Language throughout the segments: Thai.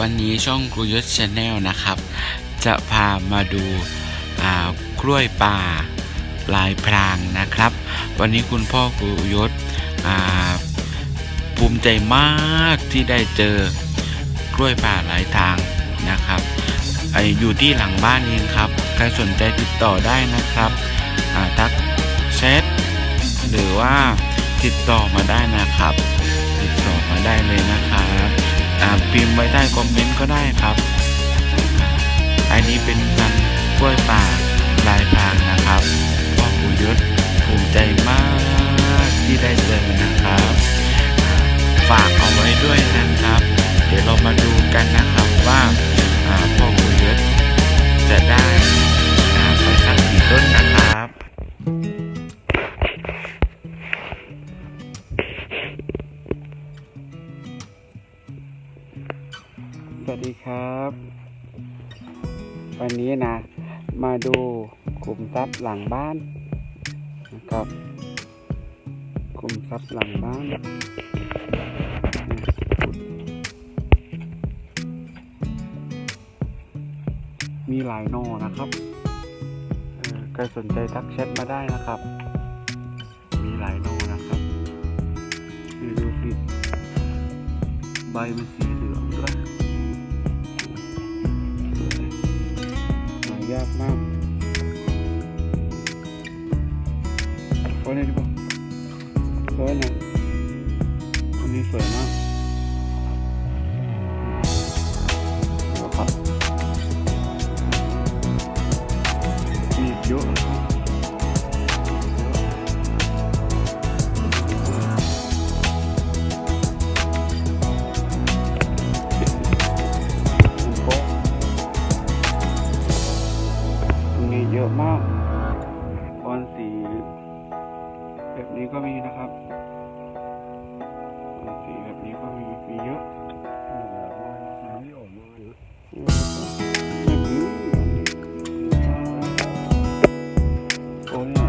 วันนี้ช่องครูยศชาแนลนะครับ จะพามาดูอ่ากล้วยป่าลายพรางนะครับ วันนี้คุณพ่อครูยศอ่าภูมิใจมากที่ได้เจอกล้วยป่าหลายทางนะครับไออยู่ที่หลังบ้านเองครับ ใครสนใจติดต่อได้นะครับอ่าทักแชทหรือว่าติดต่อมาได้นะครับ ติดต่อมาได้เลยนะครับ พิมพ์ไว้ใต้คอมเมนต์ก็ได้ครับ อันนี้เป็นพันกล้วยป่า ครับ วันนี้นะ มาดูกลุ่มทรัพย์หลังบ้านนะครับกลุ่มทรัพย์หลังบ้านมีหลายนอนะครับใครสนใจทักแชทมาได้นะครับ มีหลายนอนะครับนี่ดูสิใบมันสีเหลืองด้วยายากมากโอ้ยนี่ดิบสวยนะอันนี้สวยมาก นี้ก็มีนะครับสีแบบนี้ก็มีมีเยอะโอ้ยนะ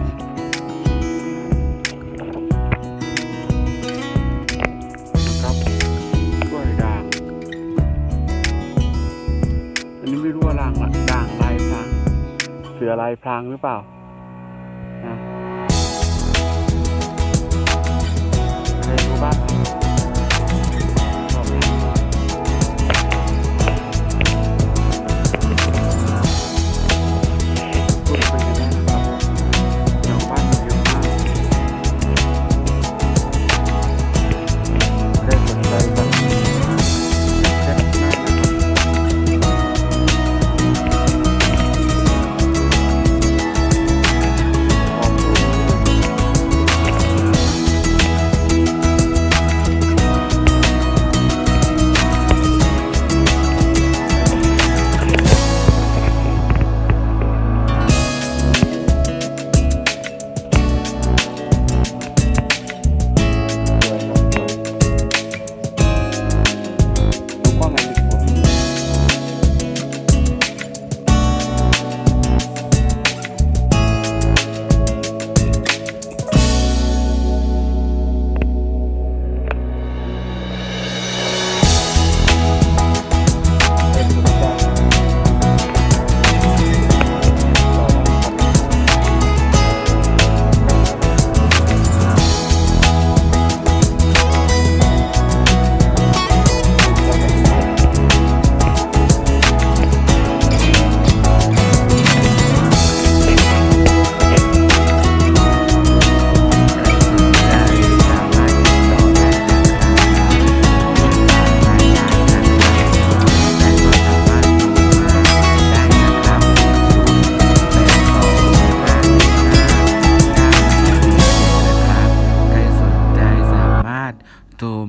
ครับกล้วยด่าง อันนี้ไม่รู้ว่าด่างละด่างลายพราง เสือลายพรางหรือเปล่า ใคร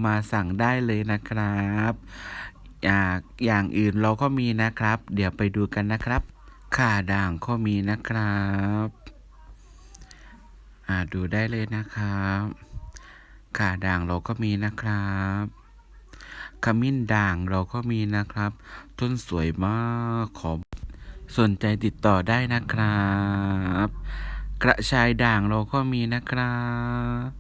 มาสั่งได้เลยนะครับอย่างอย่างอื่นเราก็มีนะครับ เดี๋ยวไปดูกันนะครับข่าด่างก็มีนะครับอ่าดูได้เลยนะครับข่าด่างเราก็มีนะครับขมิ้นด่างเราก็มีนะครับ ต้นสวยมากขอสนใจติดต่อได้นะครับ กระชายด่างเราก็มีนะครับ